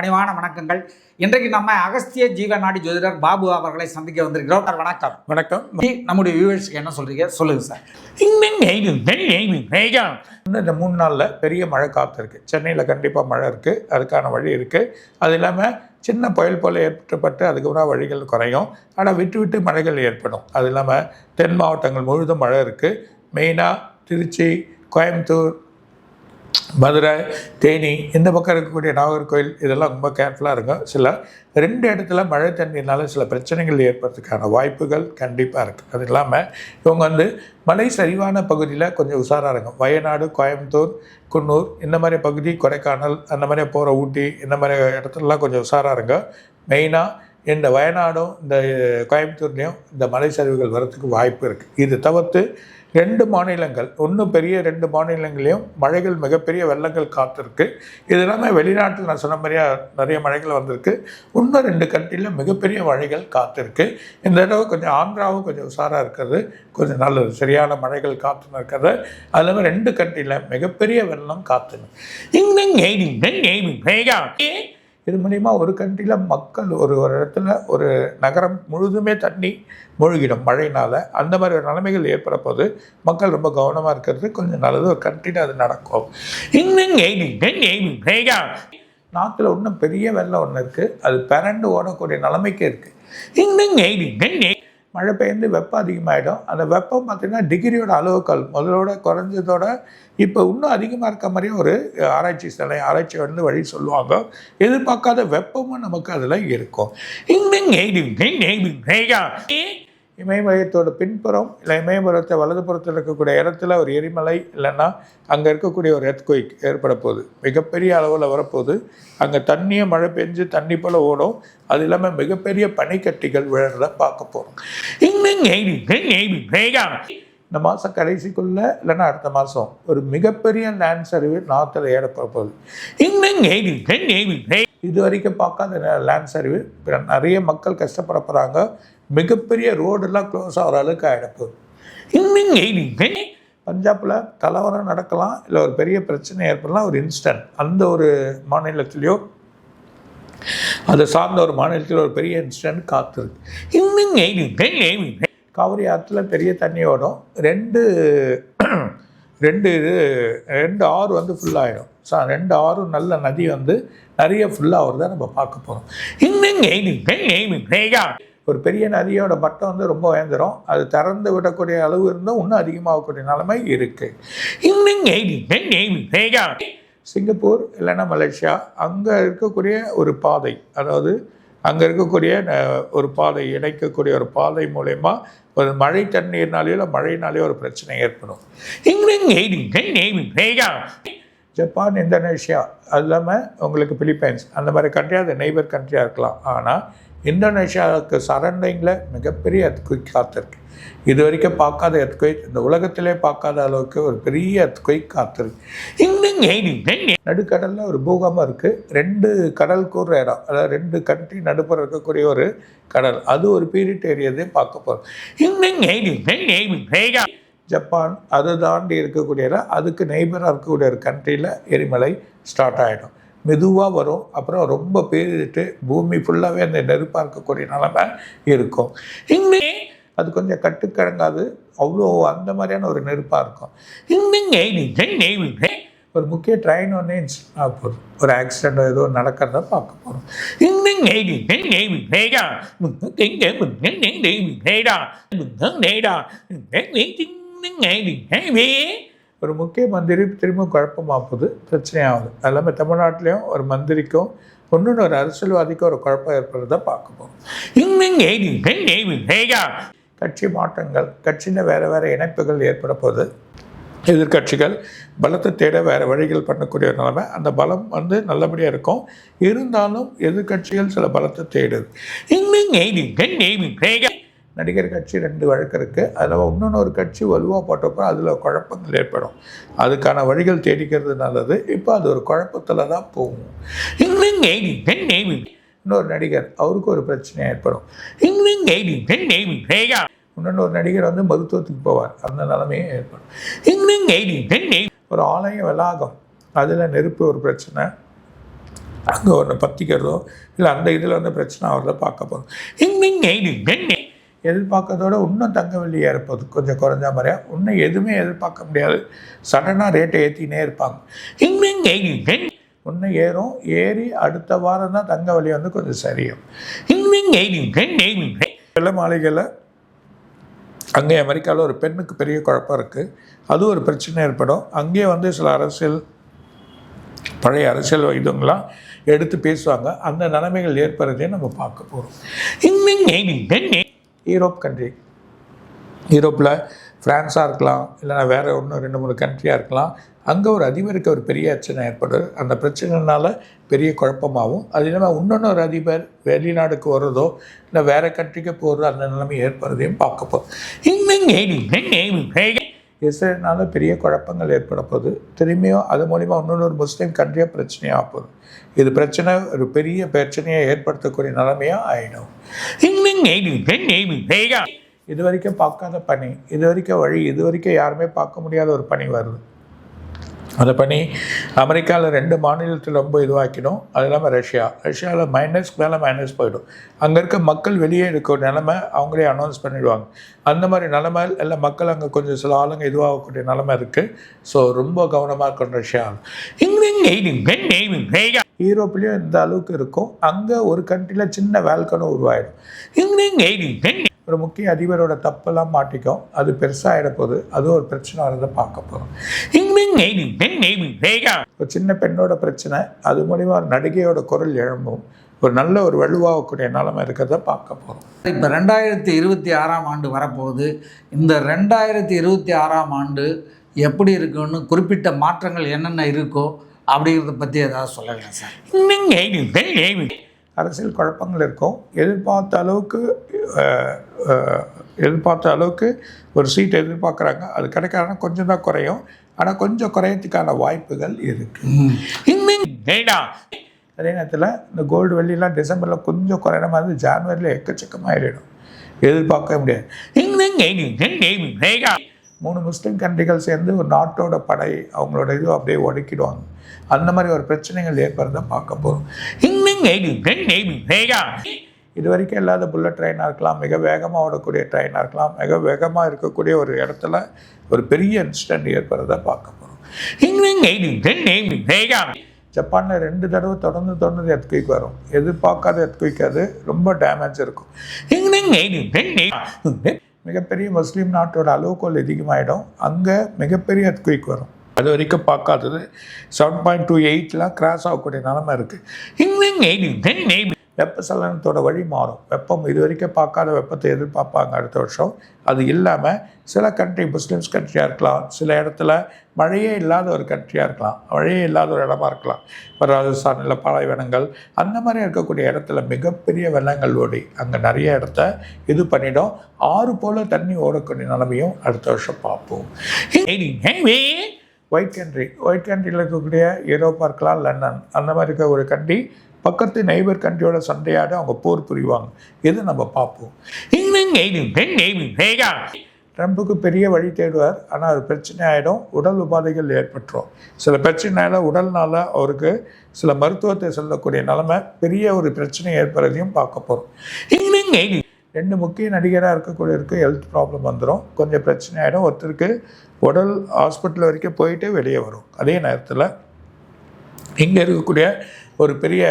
பணிவான வணக்கங்கள். இன்றைக்கு நம்ம அகஸ்திய ஜீவநாடி ஜோதிடர் பாபு அவர்களை சந்திக்க வந்திருக்கிறோம். சார் வணக்கம். வணக்கம். நம்முடைய வியூவர்ஸ் என்ன சொல்றீங்க? சொல்லுங்க சார். இந்த மூணு நாளில் பெரிய மழை காத்திருக்கு. சென்னையில் கண்டிப்பாக மழை இருக்குது அதுக்கான வழி இருக்குது அது இல்லாமல் சின்ன புயல் போல் ஏற்பட்டு அதுக்கப்புறம் வழிகள் குறையும். ஆனால் விட்டு விட்டு மழைகள் ஏற்படும். அது இல்லாமல் தென் மாவட்டங்கள் முழுதும் மழை இருக்குது மெயினாக திருச்சி கோயம்புத்தூர் மதுரை தேனி இந்த பக்கம் இருக்கக்கூடிய நாகர்கோவில் இதெல்லாம் ரொம்ப கேர்ஃபுல்லாக இருக்கும். சில ரெண்டு இடத்துல மழை தண்ணினால சில பிரச்சனைகள் ஏற்படுறதுக்கான வாய்ப்புகள் கண்டிப்பாக இருக்குது அது இல்லாமல் இவங்க வந்து மலை சரிவான பகுதியில் கொஞ்சம் உஷாராக இருக்கும். வயநாடு கோயம்புத்தூர் குன்னூர் இந்த மாதிரி பகுதி கொடைக்கானல் அந்த மாதிரி போகிற ஊட்டி இந்த மாதிரி இடத்துலலாம் கொஞ்சம் உஷாராக இருங்க மெயினாக இந்த வயநாடும் இந்த கோயம்புத்தூர்லேயும் இந்த மலை சரிவுகள் வரத்துக்கு வாய்ப்பு இருக்குது இது தவிர்த்து ரெண்டு மாநிலங்கள் ஒன்றும் பெரிய ரெண்டு மாநிலங்களையும் மழைகள் மிகப்பெரிய வெள்ளங்கள் காத்திருக்கு இது எல்லாமே வெளிநாட்டில் நான் சொன்ன மாதிரியா நிறைய மழைகள் வந்திருக்கு இன்னும் ரெண்டு கண்ட்ரியில் மிகப்பெரிய மழைகள் காத்திருக்கு இந்த தடவை கொஞ்சம் ஆந்திராவும் கொஞ்சம் உஷாராக இருக்கிறது கொஞ்சம் நல்லது சரியான மழைகள் காத்துன்னு இருக்கிறது அது இல்லாமல் ரெண்டு கண்ட்ரியில் மிகப்பெரிய வெள்ளம் காத்துன்னு இது மூலிமா ஒரு கண்ட்ரியில் மக்கள் ஒரு ஒரு இடத்துல ஒரு நகரம் முழுதுமே தண்ணி மூழ்கிடும் மழையினால். அந்த மாதிரி ஒரு நிலைமைகள் ஏற்பட போது மக்கள் ரொம்ப கவனமாக இருக்கிறது. கொஞ்சம் நல்லது ஒரு கண்ட்ரியில் அது நடக்கும். நாட்டில் இன்னும் பெரிய வெள்ளம் ஒன்று இருக்குது அது பிறண்டு ஓடக்கூடிய நிலைமைக்கு இருக்குது மழை பெய்ந்து வெப்பம் அதிகமாகிடும் அந்த வெப்பம் பார்த்திங்கன்னா டிகிரியோட அளவுகள் முதலோட குறைஞ்சதோட இப்போ இன்னும் அதிகமாக இருக்க மாதிரியே ஒரு ஆராய்ச்சி சிலை ஆராய்ச்சி வந்து வழி சொல்லுவாங்க எதிர்பார்க்காத வெப்பமும் நமக்கு அதில் இருக்கும் இமயமலையத்தோட பின்புறம் இல்லை இமயமலையத்தை வலதுபுறத்தில் இருக்கக்கூடிய இடத்துல ஒரு எரிமலை இல்லைன்னா அங்கே இருக்கக்கூடிய ஒரு எர்த்குயிக் ஏற்பட போகுது. மிகப்பெரிய அளவில் வரப்போகுது. அங்கே தண்ணியை மழை பெஞ்சு தண்ணி போல் ஓடும். அது இல்லாமல் மிகப்பெரிய பனிக்கட்டிகள் விழுறத பார்க்க போகிறோம் இந்த மாதம் கடைசிக்குள்ளே இல்லைன்னா அடுத்த மாதம் ஒரு மிகப்பெரிய லேண்ட் சரிவு நாத்தில் ஏற்பட போகுது. இது வரைக்கும் பார்க்காத லேண்ட் சரிவு நிறைய மக்கள் கஷ்டப்பட போகிறாங்க மிகப்பெரிய ரோடெல்லாம் க்ளோஸ் ஆகிற அளவுக்கு ஆகிடப்போகுது பஞ்சாபில் கலவரம் நடக்கலாம் இல்லை ஒரு பெரிய பிரச்சனை ஏற்படலாம் ஒரு இன்ஸ்டன்ட் அந்த ஒரு மாநிலத்திலையோ அதை சார்ந்த ஒரு மாநிலத்தில் ஒரு பெரிய இன்ஸ்டன்ட் காத்திருக்கு காவிரி ஆற்றுல பெரிய தண்ணி ஓடும் ரெண்டு ரெண்டு இது ரெண்டு ஆறு வந்து ஃபுல்லாகிடும் ஸோ ரெண்டு ஆறும் நல்ல நதி வந்து நிறைய ஃபுல்லாகிறத நம்ம பார்க்க போகிறோம் ஒரு பெரிய நதியோட மட்டம் வந்து ரொம்ப உயர்ந்துடும் அது திறந்து விடக்கூடிய அளவு இருந்தால் இன்னும் அதிகமாகக்கூடிய நிலைமை இருக்குது சிங்கப்பூர் இல்லைன்னா மலேசியா அங்கே இருக்கக்கூடிய ஒரு பாதை அதாவது அங்கே இருக்கக்கூடிய ஒரு பாதை இணைக்கக்கூடிய ஒரு பாதை மூலயமா ஒரு மழை தண்ணீர்னாலேயோ இல்லை மழையினாலேயோ ஒரு பிரச்சனை ஏற்படும். ஜப்பான் இந்தோனேஷியா அது இல்லாமல் உங்களுக்கு பிலிப்பைன்ஸ் அந்த மாதிரி கண்ட்ரி அது நெய்பர் கண்ட்ரியாக இருக்கலாம். ஆனால் இந்தோனேஷியாவுக்கு சரௌண்டிங்கில் மிகப்பெரிய எத்குயிக் காத்திருக்கு இது வரைக்கும் பார்க்காத எத்குயிக் இந்த உலகத்திலே பார்க்காத அளவுக்கு ஒரு பெரிய எத்குயிக் காத்திருக்கு நடுக்கடலில் ஒரு பூகம்பம் இருக்குது ரெண்டு கடல் கூறுற இடம் அதாவது ரெண்டு கண்ட்ரி நடுப்புற இருக்கக்கூடிய ஒரு கடல் அது ஒரு பீரியட் ஏரியதே பார்க்க போகிறோம் ஜப்பான் அது தாண்டி இருக்கக்கூடிய இடம் அதுக்கு நெய்பராக இருக்கக்கூடிய ஒரு கண்ட்ரியில் எரிமலை ஸ்டார்ட் ஆகிடும் மெதுவாக வரும். அப்புறம் ரொம்ப பேரிட்டு பூமி ஃபுல்லாகவே அந்த நெருப்பாக இருக்கக்கூடிய நிலமை இருக்கும். இங்கே அது கொஞ்சம் கட்டுக்கடங்காது. அவ்வளோ அந்த மாதிரியான ஒரு நெருப்பாக இருக்கும். ஒரு முக்கிய ட்ரெயின் ஒன்றே இன்சிடென்ட் ஒரு ஆக்சிடெண்ட் ஏதோ நடக்கிறத பார்க்க போகிறோம் ஒரு முக்கிய மந்திரி திரும்ப குழப்பமாக போகுது பிரச்சனையாகுது. அது இல்லாமல் தமிழ்நாட்டிலையும் ஒரு மந்திரிக்கும் ஒன்றுன்னு ஒரு அரசியல்வாதிக்கும் ஒரு குழப்பம் ஏற்படுறத பார்க்க போகும் கட்சி மாற்றங்கள் கட்சியில் வேறு வேறு இணைப்புகள் ஏற்பட போகுது. எதிர்க்கட்சிகள் பலத்தை தேட வேறு வழிகள் பண்ணக்கூடிய ஒரு நிலைமை. அந்த பலம் வந்து நல்லபடியாக இருக்கும். இருந்தாலும் எதிர்க்கட்சிகள் சில பலத்தை தேடுது. நடிகர் கட்சி ரெண்டு வழக்கு இருக்குது அதில் இன்னொன்று ஒரு கட்சி வலுவாக போட்டப்போ அதில் குழப்பங்கள் ஏற்படும் அதுக்கான வழிகள் தேடிக்கிறது நல்லது இப்போ அது ஒரு குழப்பத்தில் தான் போகும் இன்னொரு நடிகர் அவருக்கு ஒரு பிரச்சனை ஏற்படும் இன்னொன்று ஒரு நடிகர் வந்து மருத்துவத்துக்கு போவார் அந்த நிலைமையும் ஏற்படும் ஒரு ஆலயம் வளாகம் அதில் நெருப்பு ஒரு பிரச்சனை அங்கே ஒன்று பற்றிக்கிறதோ இல்லை அந்த இதில் வந்து பிரச்சனை அவர்தான் பார்க்க போகிறோம் எதிர்பார்க்கறதோட இன்னும் தங்க வெள்ளி ஏறப்போகுது கொஞ்சம் குறைஞ்ச மாதிரியா இன்னும் எதுவுமே எதிர்பார்க்க முடியாது சடனாக ரேட்டை ஏற்றினே இருப்பாங்க இன்னும் ஏறும் ஏறி அடுத்த வாரம் தான் தங்க வழி வந்து கொஞ்சம் சரியும் வெள்ள மாளிகையில் அங்கே அமெரிக்காவில் ஒரு பெண்ணுக்கு பெரிய குழப்பம் இருக்குது அது ஒரு பிரச்சனை ஏற்படும் அங்கேயே வந்து சில அரசியல் பழைய அரசியல் இதுங்களாம் எடுத்து பேசுவாங்க அந்த நிலைமைகள் ஏற்படுறதையும் நம்ம பார்க்க போகிறோம் யூரோப் கண்ட்ரி யூரோப்பில் ஃப்ரான்ஸாக இருக்கலாம் இல்லைன்னா வேறு ஒன்று ரெண்டு மூணு கண்ட்ரியாக இருக்கலாம். அங்கே ஒரு அதிபருக்கு ஒரு பெரிய அச்சனை ஏற்படுது. அந்த பிரச்சனைனால பெரிய குழப்பமாகவும் அது இல்லாமல் இன்னொன்று ஒரு அதிபர் வெளிநாடுக்கு வர்றதோ இல்லை வேறு கண்ட்ரிக்கு போகிறதோ அந்த நிலைமை ஏற்படுறதையும் பார்க்கப்போம் இஸ்ரேல்னால பெரிய குழப்பங்கள் ஏற்பட போகுது. திரும்பியும் அது மூலிமா இன்னொன்று ஒரு முஸ்லீம் கண்ட்ரியாக பிரச்சனையாக போகுது. இது பிரச்சனை ஒரு பெரிய பிரச்சனையை ஏற்படுத்தக்கூடிய நிலைமையாக ஆகிடும் இது வரைக்கும் பார்க்காத பணி. இது வரைக்கும் வழி. இது வரைக்கும் யாருமே பார்க்க முடியாத ஒரு பணி வருது. அந்த பணி அமெரிக்காவில் ரெண்டு மாநிலத்தில் ரொம்ப இதுவாக்கிடும். அது இல்லாமல் ரஷ்யா. ரஷ்யாவில் மைனஸ்க்கு மேலே மைனஸ் போயிடும். அங்கே இருக்க மக்கள் வெளியே இருக்க நிலமை அவங்களே அனௌன்ஸ் பண்ணிடுவாங்க. அந்த மாதிரி நிலமை இல்லை மக்கள் அங்கே கொஞ்சம் சில ஆளுங்க இதுவாகக்கூடிய நிலமை இருக்குது ஸோ ரொம்ப கவனமாக இருக்கும் ரஷ்யா. யூரோப்லேயும் இந்த அளவுக்கு இருக்கும். அங்கே ஒரு கண்ட்ரியில் சின்ன வேல்கனும் உருவாயிடும். ஒரு முக்கிய அதிபரோட தப்பெல்லாம் மாட்டிக்கும். அது பெருசாகிட போகுது அதுவும் ஒரு பிரச்சனை வரதை பார்க்க போகிறோம் ஒரு சின்ன பெண்ணோட பிரச்சனை. அது மூலிமா ஒரு நடிகையோட குரல் எழும்பும். ஒரு நல்ல ஒரு வலுவாகக்கூடிய நிலைமை இருக்கிறத பார்க்க போகிறோம் இப்போ ரெண்டாயிரத்தி இருபத்தி ஆறாம் ஆண்டு வரப்போகுது. இந்த ரெண்டாயிரத்தி இருபத்தி ஆறாம் ஆண்டு எப்படி இருக்குன்னு குறிப்பிட்ட மாற்றங்கள் என்னென்ன இருக்கோ அப்படிங்கிறத பற்றி ஏதாவது சொல்லலாம் சார்? அரசியல் குழப்பங்கள் இருக்கும் எதிர்பார்த்த அளவுக்கு எதிர்பார்த்த அளவுக்கு ஒரு சீட் எதிர்பார்க்குறாங்க அது கிடைக்காதுன்னா கொஞ்சம் தான் குறையும் ஆனால் கொஞ்சம் குறையத்துக்கான வாய்ப்புகள் இருக்குது அதே நேரத்தில் இந்த கோல்டு வெள்ளிலாம் டிசம்பரில் கொஞ்சம் குறையிற மாதிரி ஜான்வரியில் எக்கச்சக்கமாக ஏறிடும் எதிர்பார்க்க முடியாது மூணு முஸ்லீம் கண்ட்ரிகள் சேர்ந்து ஒரு நாட்டோட படை அவங்களோட இது அப்படியே ஒடுக்கிடுவாங்க அந்த மாதிரி ஒரு பிரச்சனைகள் ஏற்படுறத பார்க்க போகிறோம் இது வரைக்கும் இல்லாத புல்லட் ட்ரெயினாக இருக்கலாம் மிக வேகமாக ஓடக்கூடிய ட்ரெயினாக இருக்கலாம் மிக வேகமாக இருக்கக்கூடிய ஒரு இடத்துல ஒரு பெரிய இன்சிடென்ட் ஏற்படுறத பார்க்க போகிறோம் ஜப்பானில் ரெண்டு தடவை தொடர்ந்து தொடர்ந்து எர்த்குயிக் வரும் எதிர்பார்க்காத எர்த்குயிக் ரொம்ப டேமேஜ் இருக்கும் மிகப்பெரிய முஸ்லீம் நாட்டோட அளவுகோல் அதிகமாகிடும் அங்கே மிகப்பெரிய எர்த்குயிக் வரும். அது வரைக்கும் பார்க்காதது. செவன் பாயிண்ட் டூ எயிட்லாம் கிராஸ் ஆகக்கூடிய நிலமை இருக்குது வெப்பசலனத்தோட வழி மாறும். வெப்பம் இது வரைக்கும் பார்க்காத வெப்பத்தை எதிர்பார்ப்பாங்க அடுத்த வருஷம். அது இல்லாமல் சில கண்ட்ரி முஸ்லீம்ஸ் கண்ட்ரியாக இருக்கலாம். சில இடத்துல மழையே இல்லாத ஒரு கண்ட்ரியாக இருக்கலாம். மழையே இல்லாத ஒரு இடமா இருக்கலாம். இப்போ ராஜஸ்தான் இல்லை பாலைவனங்கள் அந்த மாதிரி இருக்கக்கூடிய இடத்துல மிகப்பெரிய வெள்ளங்கள் ஓடி அங்கே நிறைய இடத்த இது பண்ணிடும். ஆறு போல் தண்ணி ஓடக்கூடிய நிலைமையும் அடுத்த வருஷம் பார்ப்போம். ஒயிட் கண்ட்ரி ஒயிட் கண்ட்ரியில் இருக்கக்கூடிய யூரோப்பா இருக்கலாம் லண்டன். அந்த மாதிரி இருக்க ஒரு கண்ட்ரி பக்கத்து நெய்பர் கண்ட்ரியோட சண்டையாட அவங்க போர் புரிவாங்க. எது நம்ம பார்ப்போம்? ட்ரம்புக்கு பெரிய வழி தேடுவார். ஆனால் அது பிரச்சனை ஆகிடும் உடல் உபாதைகள் ஏற்பட்டுரும். சில பிரச்சனையால் உடல்னால அவருக்கு சில மருத்துவத்தை செல்லக்கூடிய நிலைமை பெரிய ஒரு பிரச்சனை ஏற்படுறதையும் பார்க்க போகிறோம் ரெண்டு முக்கிய நடிகராக இருக்கக்கூடியவருக்கு ஹெல்த் ப்ராப்ளம் வந்துடும் கொஞ்சம் பிரச்சனை ஆகிடும் ஒருத்தருக்கு உடல் ஹாஸ்பிட்டல் வரைக்கும் போயிட்டு வெளியே வரும். அதே நேரத்தில் இங்கே இருக்கக்கூடிய ஒரு பெரிய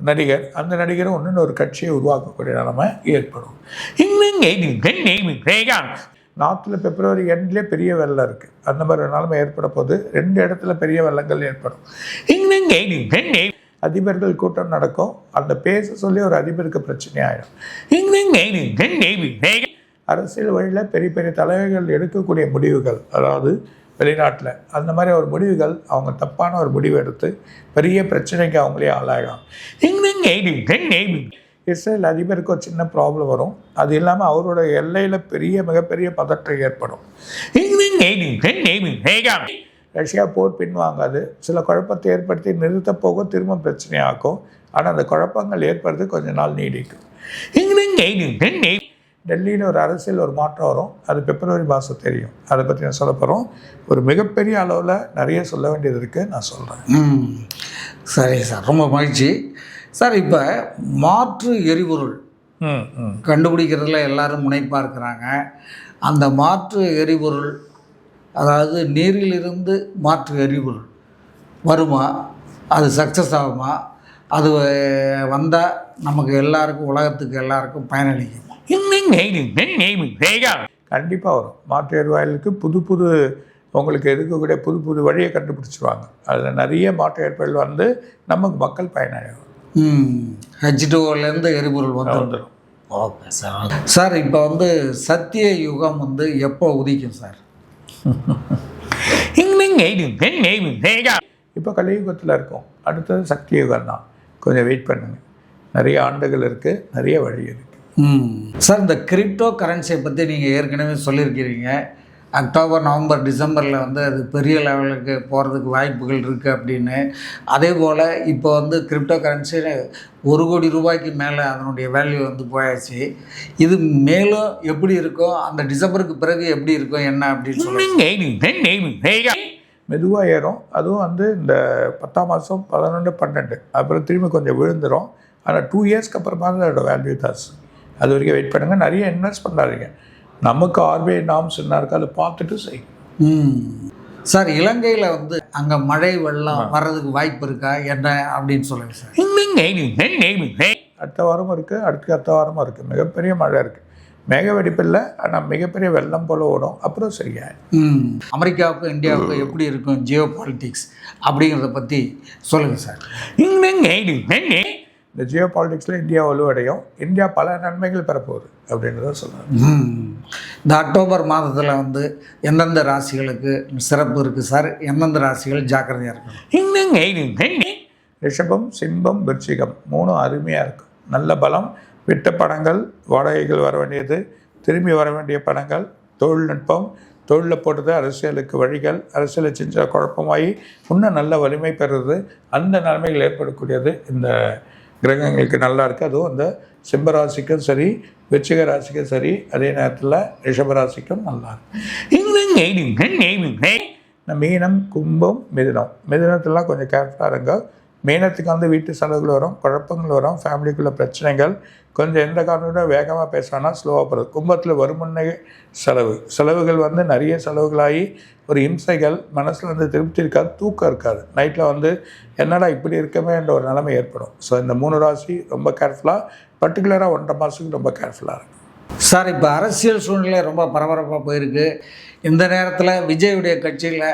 நடிகர் அந்த நடிகரும் ஒன்று ஒரு கட்சியை உருவாக்கக்கூடிய நிலைமை ஏற்படும் நார்த்தில் பிப்ரவரி எண்ட்லேயே பெரிய வெள்ளம் இருக்குது அந்த மாதிரி ஒரு நிலைமை ஏற்பட போது ரெண்டு இடத்துல பெரிய வெள்ளங்கள் ஏற்படும். அதிபர்கள் கூட்டம் நடக்கும். அந்த பேச சொல்லி ஒரு அதிபருக்கு பிரச்சனையாயிடும் அரசியல் வழியில் பெரிய பெரிய தலைவர்கள் எடுக்கக்கூடிய முடிவுகள் அதாவது வெளிநாட்டில் அந்த மாதிரி ஒரு முடிவுகள் அவங்க தப்பான ஒரு முடிவு எடுத்து பெரிய பிரச்சனைக்கு அவங்களே ஆளாகும் இஸ்ரேல் அதிபருக்கு ஒரு சின்ன ப்ராப்ளம் வரும் அது இல்லாமல் அவரோட எல்லையில் பெரிய மிகப்பெரிய பதற்றம் ஏற்படும் ரஷ்யா போர் பின்வாங்காது சில குழப்பத்தை ஏற்படுத்தி நிறுத்த போக திரும்ப பிரச்சனையாக்கும் ஆனால் அந்த குழப்பங்கள் ஏற்படுறது கொஞ்ச நாள் நீடிக்கும் டெல்லியில் ஒரு அரசியல் ஒரு மாற்றம் வரும். அது பிப்ரவரி மாதம் தெரியும். அதை பற்றி நான் சொல்ல போகிறோம் ஒரு மிகப்பெரிய அளவில் நிறைய சொல்ல வேண்டியது இருக்குது நான் சொல்கிறேன் சரி சார். ரொம்ப மகிழ்ச்சி. சார் இப்போ மாற்று எரிபொருள் கண்டுபிடிக்கிறதுல எல்லாரும் முனைப்பாக இருக்கிறாங்க. அந்த மாற்று எரிபொருள் அதாவது நீரிலிருந்து மாற்று எரிபொருள் வருமா? அது சக்ஸஸ் ஆகுமா? அது வந்தால் நமக்கு எல்லாருக்கும் உலகத்துக்கு எல்லாருக்கும் பயனளிக்குமா. கண்டிப்பாக வரும். மாற்று எரிவாயுக்கு புது புது உங்களுக்கு இருக்கக்கூடிய புது புது வழியை கண்டுபிடிச்சிருவாங்க. அதில் நிறைய மாற்று எரிவாயு வந்து நமக்கு மக்கள் பயனடையும் ம். ஹெச் டூஓலேருந்து எரிபொருள் வந்துடும் வந்துடும் ஓகே சார் சார் இப்போ வந்து சத்திய யுகம் வந்து எப்போ உதிக்கும் சார்? இப்போ கலியுகத்தில் இருக்கும். அடுத்தது சக்தி யுகம் தான் கொஞ்சம் வெயிட் பண்ணுங்க. நிறைய ஆண்டுகள் இருக்குது நிறைய வழி இருக்குது சார் இந்த கிரிப்டோ கரன்சியை பற்றி நீங்கள் ஏற்கனவே சொல்லியிருக்கிறீங்க. அக்டோபர் நவம்பர் டிசம்பரில் வந்து அது பெரிய லெவலுக்கு போகிறதுக்கு வாய்ப்புகள் இருக்குது அப்படின்னு. அதே போல் இப்போ வந்து கிரிப்டோ கரன்சி ஒரு கோடி ரூபாய்க்கு மேலே அதனுடைய வேல்யூ வந்து போயாச்சு. இது மேலும் எப்படி இருக்கும் அந்த டிசம்பருக்கு பிறகு எப்படி இருக்கும் என்ன அப்படின்னு சொல்லி மெதுவாக ஏறும். அதுவும் வந்து இந்த பத்தாம் மாதம் பதினொன்று பன்னெண்டு. அப்புறம் திரும்பி கொஞ்சம் விழுந்துடும் ஆனால் டூ இயர்ஸ்க்கு அப்புறமா தான் அதோட வேல்யூ தாஸ். அது வரைக்கும் வெயிட் பண்ணுங்கள் நிறைய இன்வெஸ்ட் பண்ணாதீங்க. நமக்கு ஆர்பிஐ நாம்ஸ் என்ன இருக்கோ அதை பார்த்துட்டு செய்யும் ம். சார் இலங்கையில் வந்து அங்கே மழை வெள்ளம் வர்றதுக்கு வாய்ப்பு இருக்கா? என்ன அப்படின்னு சொல்லுங்கள் சார். அடுத்த வாரமும் இருக்குது அடுத்த அடுத்த வாரமும் இருக்குது மிகப்பெரிய மழை இருக்குது மேக வெடிப்பு இல்லை ஆனால் மிகப்பெரிய வெள்ளம் போல் ஓடும். அப்புறம் சரியாயிடும். ம். அமெரிக்காவுக்கும் இந்தியாவுக்கும் எப்படி இருக்கும் ஜியோ பாலிட்டிக்ஸ் அப்படிங்கிறத பற்றி சொல்லுங்கள் சார். இந்த ஜியோ பாலிட்டிக்ஸில் இந்தியா வலுவடையும். இந்தியா பல நன்மைகள் பெறப்போகுது அப்படின்றத சொல்கிறாங்க ம். இந்த அக்டோபர் மாதத்தில் வந்து எந்தெந்த ராசிகளுக்கு சிறப்பு இருக்குது சார்? எந்தெந்த ராசிகள் ஜாக்கிரதையாக இருக்கணும்? ரிஷபம் சிம்பம் விருச்சிகம் மூணும் அருமையாக இருக்கும் நல்ல பலம் விட்ட படங்கள் வாடகைகள் வர வேண்டியது திரும்பி வர வேண்டிய படங்கள் தொழில்நுட்பம் தொழிலில் போட்டது அரசியலுக்கு வழிகள் அரசியலை செஞ்ச குழப்பமாகி இன்னும் நல்ல வலிமை பெறுறது அந்த நிலைமைகள் ஏற்படக்கூடியது இந்த கிரகங்களுக்கு நல்லா இருக்குது அதுவும் இந்த சிம்பராசிக்கும் சரி விருச்சிக ராசிக்கும் சரி அதே நேரத்தில் ரிஷபராசிக்கும் நல்லா இருக்கு. இந்த மீனம் கும்பம் மிதுனம். மிதுனத்துலாம் கொஞ்சம் கேர்ஃபுல்லாக இருங்க. மீனத்துக்கு வந்து வீட்டு செலவுகள் வரும் குழப்பங்கள் வரும் ஃபேமிலிக்குள்ளே பிரச்சனைகள். கொஞ்சம் எந்த காரணத்தோட வேகமாக பேசுனா ஸ்லோவாக போகிறது கும்பத்தில் வருமுன்னே செலவு. செலவுகள் வந்து நிறைய செலவுகளாகி ஒரு இம்சைகள் மனசில் வந்து திருப்தி இருக்காது தூக்கம் இருக்காது. நைட்டில் வந்து என்னடா இப்படி இருக்கமே என்ற ஒரு நிலைமை ஏற்படும். ஸோ இந்த மூணு ராசி ரொம்ப கேர்ஃபுல்லாக பர்டிகுலராக ஒன்றரை மாதத்துக்கு ரொம்ப கேர்ஃபுல்லாக இருக்கும் சார் இப்போ அரசியல் சூழ்நிலை ரொம்ப பரபரப்பாக போயிருக்கு. இந்த நேரத்தில் விஜயுடைய கட்சியில்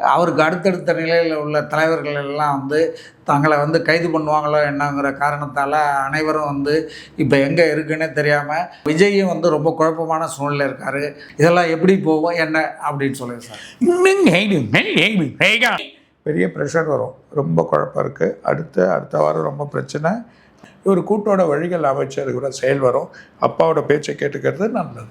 அவருக்கு அடுத்தடுத்த நிலையில் உள்ள தலைவர்கள் எல்லாம் வந்து தங்களை வந்து கைது பண்ணுவாங்களோ என்னங்கிற காரணத்தால் அனைவரும் வந்து இப்போ எங்கே இருக்குன்னே தெரியாமல் விஜயும் வந்து ரொம்ப குழப்பமான சூழ்நிலை இருக்கார். இதெல்லாம் எப்படி போகும்? என்ன? அப்படின்னு சொல்லுங்கள் சார். பெரிய ப்ரெஷர் வரும். ரொம்ப குழப்பம் இருக்குது அடுத்த அடுத்த வாரம் ரொம்ப பிரச்சனை. ஒரு கூட்டோட வழிகள் அமைச்சர் கூட செயல் வரும். அப்பாவோட பேச்சை கேட்டுக்கிறது நல்லது.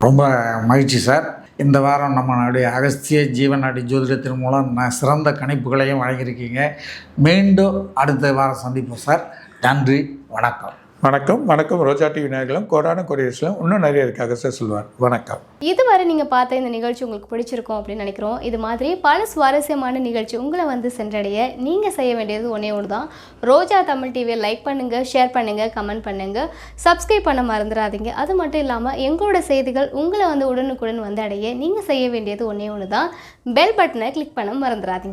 ரொம்ப மகிழ்ச்சி சார். இந்த வாரம் நம்மளுடைய அகஸ்திய ஜீவநாடி ஜோதிடத்தின் மூலம் நான் சிறந்த கணிப்புகளையும் வழங்கியிருக்கீங்க. மீண்டும் அடுத்த வாரம் சந்திப்போம் சார். நன்றி வணக்கம். வணக்கம் வணக்கம். ரோஜா டிவி நேர்களும் கோடான கொரியர்ஸ்லாம் இன்னும் நிறைய இருக்காக சார் சொல்வார். வணக்கம். இதுவரை நீங்கள் பார்த்த இந்த நிகழ்ச்சி உங்களுக்கு பிடிச்சிருக்கும் அப்படின்னு நினைக்கிறோம். இது மாதிரி பல சுவாரஸ்யமான நிகழ்ச்சி உங்களை வந்து சென்றடைய நீங்கள் செய்ய வேண்டியது ஒன்றே ஒன்று தான் ரோஜா தமிழ் டிவியை லைக் பண்ணுங்கள் ஷேர் பண்ணுங்கள் கமெண்ட் பண்ணுங்கள் சப்ஸ்கிரைப் பண்ண மறந்துடாதீங்க. அது மட்டும் இல்லாமல் எங்களோட செய்திகள் உங்களை வந்து உடனுக்குடன் வந்து அடைய நீங்கள் செய்ய வேண்டியது ஒன்றே ஒன்று தான் பெல் பட்டனை கிளிக் பண்ண மறந்துடாதீங்க.